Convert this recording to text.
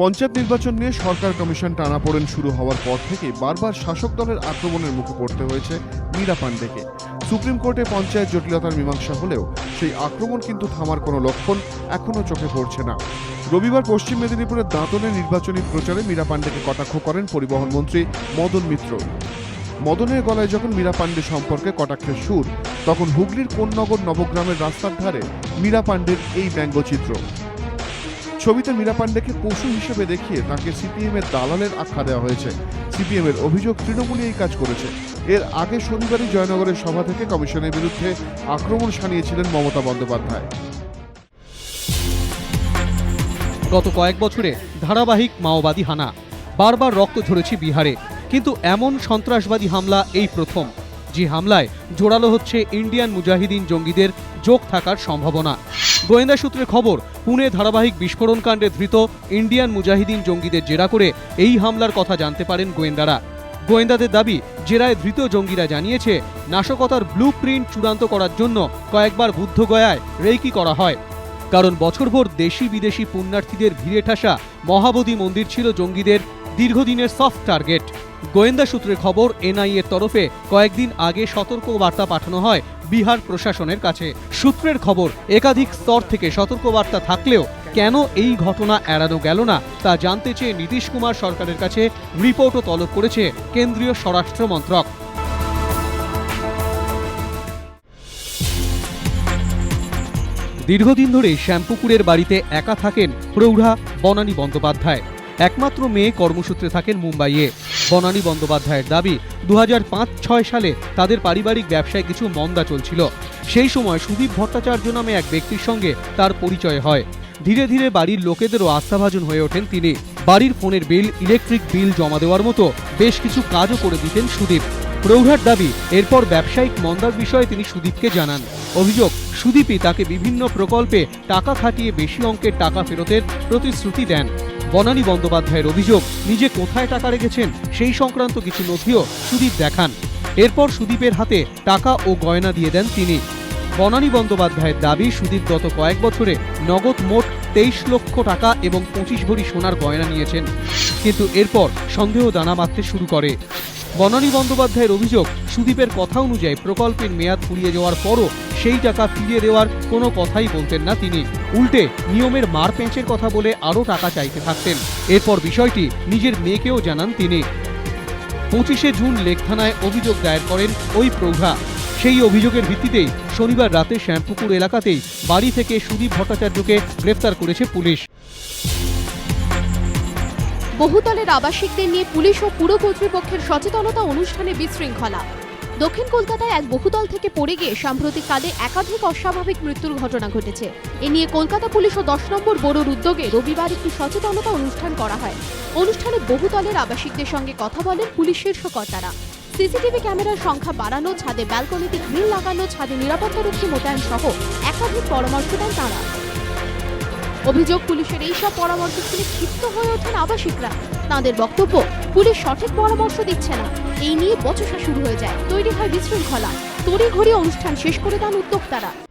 পঞ্চায়েত নির্বাচন নিয়ে সরকার কমিশন টানাপোড়েন শুরু হওয়ার পর থেকে বারবার শাসক দলের আক্রমণের মুখে পড়তে হয়েছে মীরা পাণ্ডেকে। সুপ্রিম কোর্টে পঞ্চায়েত জটিলতার মীমাংসা হলেও সেই আক্রমণ কিন্তু থামার কোনো লক্ষণ এখনও চোখে পড়ছে না। রবিবার পশ্চিম মেদিনীপুরের দাঁতনে নির্বাচনী প্রচারে মীরা পাণ্ডেকে কটাক্ষ করেন পরিবহন মন্ত্রী মদন মিত্র। মদনের গলায় যখন মীরা পাণ্ডে সম্পর্কে কটাক্ষের সুর, তখন হুগলির কোন কোন্নগর নবগ্রামের রাস্তার ধারে মীরা পাণ্ডের এই ব্যঙ্গচিত্র। ছবিতে মীরা পাণ্ডেকে পশু হিসেবে দেখিয়ে তাকে সিপিএম এর দালালের আখ্যা দেওয়া হয়েছে। সিপিএম এর অভিযোগ তৃণমূলই এই কাজ করেছে। এর আগে শনিবারই জয়নগরের সভা থেকে কমিশনের বিরুদ্ধে আক্রমণ শানিয়েছিলেন মমতা বন্দ্যোপাধ্যায়। গত কয়েক বছরে ধারাবাহিক মাওবাদী হানা, বারবার রক্ত ঝরেছে বিহারে, কিন্তু এমন সন্ত্রাসবাদী হামলা এই প্রথম। যে হামলায় জোরালো হচ্ছে ইন্ডিয়ান মুজাহিদিন জঙ্গিদের যোগ থাকার সম্ভাবনা। গোয়েন্দা সূত্রে খবর, পুনে ধারাবাহিক বিস্ফোরণ কাণ্ডে ধৃত ইন্ডিয়ান মুজাহিদিন জঙ্গিদের জেরা করে এই হামলার কথা জানতে পারেন গোয়েন্দারা। গোয়েন্দাদের দাবি, জেরায় ধৃত জঙ্গিরা জানিয়েছে, নাশকতার ব্লু প্রিন্ট চূড়ান্ত করার জন্য কয়েকবার বুদ্ধগয়ায় রেইকি করা হয়। কারণ বছরভর দেশি বিদেশি পুণ্যার্থীদের ভিড়ে ঠাসা মহাবোধি মন্দির ছিল জঙ্গিদের দীর্ঘদিনের সফট টার্গেট গোয়েন্দা সূত্রে খবর, এনআইএর তরফে কয়েকদিন আগে সতর্ক বার্তা পাঠানো হয় বিহার প্রশাসনের কাছে। সূত্রের খবর, একাধিক স্তর থেকে সতর্ক বার্তা থাকলেও কেন এই ঘটনা এড়ানো গেল না, তা জানতে চেয়ে নীতিশ কুমার সরকারের কাছে রিপোর্টও তলব করেছে কেন্দ্রীয় স্বরাষ্ট্র মন্ত্রক। দীর্ঘদিন ধরে শ্যামপুকুরের বাড়িতে একা থাকেন প্রৌঢ়া বনানী বন্দ্যোপাধ্যায়। একমাত্র মেয়ে কর্মসূত্রে থাকেন মুম্বাইয়ে। বনানী বন্দ্যোপাধ্যায়ের দাবি দু হাজার সালে তাদের পারিবারিক ব্যবসায় কিছু মন্দা চলছিল। সেই সময় সুদীপ ভট্টাচার্য নামে এক ব্যক্তির সঙ্গে তার পরিচয় হয়। ধীরে ধীরে বাড়ির লোকেদেরও আস্থাভাজন হয়ে ওঠেন তিনি। বাড়ির ফোনের বিল, ইলেকট্রিক বিল জমা দেওয়ার মতো বেশ কিছু কাজও করে দিতেন সুদীপ। প্রৌঢ়ার দাবি, এরপর ব্যবসায়িক মন্দার বিষয়ে তিনি সুদীপকে জানান। অভিযোগ, সুদীপই তাকে বিভিন্ন প্রকল্পে টাকা খাটিয়ে বেশি অঙ্কের টাকা ফেরতের প্রতিশ্রুতি দেন। বনানী বন্দ্যোপাধ্যায়ের অভিযোগ, নিজে কোথায় টাকা রেখেছেন সেই সংক্রান্ত কিছু নথিও সুদীপ দেখান। এরপর সুদীপের হাতে টাকা ও গয়না দিয়ে দেন তিনি। বনানী বন্দ্যোপাধ্যায়ের দাবি, সুদীপ গত কয়েক বছরে নগদ মোট তেইশ লক্ষ টাকা এবং পঁচিশ ভরি সোনার গয়না নিয়েছেন। কিন্তু এরপর সন্দেহ দানা বাঁধতে শুরু করে। বনানী বন্দ্যোপাধ্যায়ের অভিযোগ, সুদীপের কথা অনুযায়ী প্রকল্পের মেয়াদ ফুরিয়ে যাওয়ার পরও সেই টাকা ফিরিয়ে দেওয়ার কোনো কথাই বলতেন না তিনি। উল্টে নিয়মের মার পেঁচের কথা বলে আরও টাকা চাইতে থাকতেন। এরপর বিষয়টি নিজের মেয়েকেও জানান তিনি। পঁচিশে জুন লেক থানায় অভিযোগ দায়ের করেন ওই প্রৌঢ়া। সেই অভিযোগের ভিত্তিতেই শনিবার রাতে শ্যামপুকুর এলাকাতেই বাড়ি থেকে সুদীপ ভট্টাচার্যকে গ্রেফতার করেছে পুলিশ। বহুতলের আবাসিকদের নিয়ে পুলিশ ও পুর কর্তৃপক্ষের সচেতনতা অনুষ্ঠানে বিশৃঙ্খলা। দক্ষিণ কলকাতায় এক বহুতল থেকে পড়ে গিয়ে সাম্প্রতিক কালে একাধিক অস্বাভাবিক মৃত্যুর ঘটনা ঘটেছে। এ নিয়ে কলকাতা পুলিশ ও দশ নম্বর বোর্ডের উদ্যোগে রবিবার একটি সচেতনতা অনুষ্ঠান করা হয়। অনুষ্ঠানে বহুতলের আবাসিকদের সঙ্গে কথা বলেন পুলিশ শীর্ষকর্তারা। সিসিটিভি ক্যামেরার সংখ্যা বাড়ানো, ছাদে ব্যালকনিতে গ্রিল লাগানো, ছাদে নিরাপত্তারক্ষী মোতায়েন সহ একাধিক পরামর্শ দেন তাঁরা। অভিযোগ, পুলিশের এইসব পরামর্শ শুনে ক্ষিপ্ত হয়ে ওঠেন আবাসিকরা। তাঁদের বক্তব্য, পুলিশ সঠিক পরামর্শ দিচ্ছে না। এই নিয়ে বচসা শুরু হয়ে যায়। তৈরি হয় বিশৃঙ্খলা। তড়িঘড়ি অনুষ্ঠান শেষ করে দেন উদ্যোক্তারা।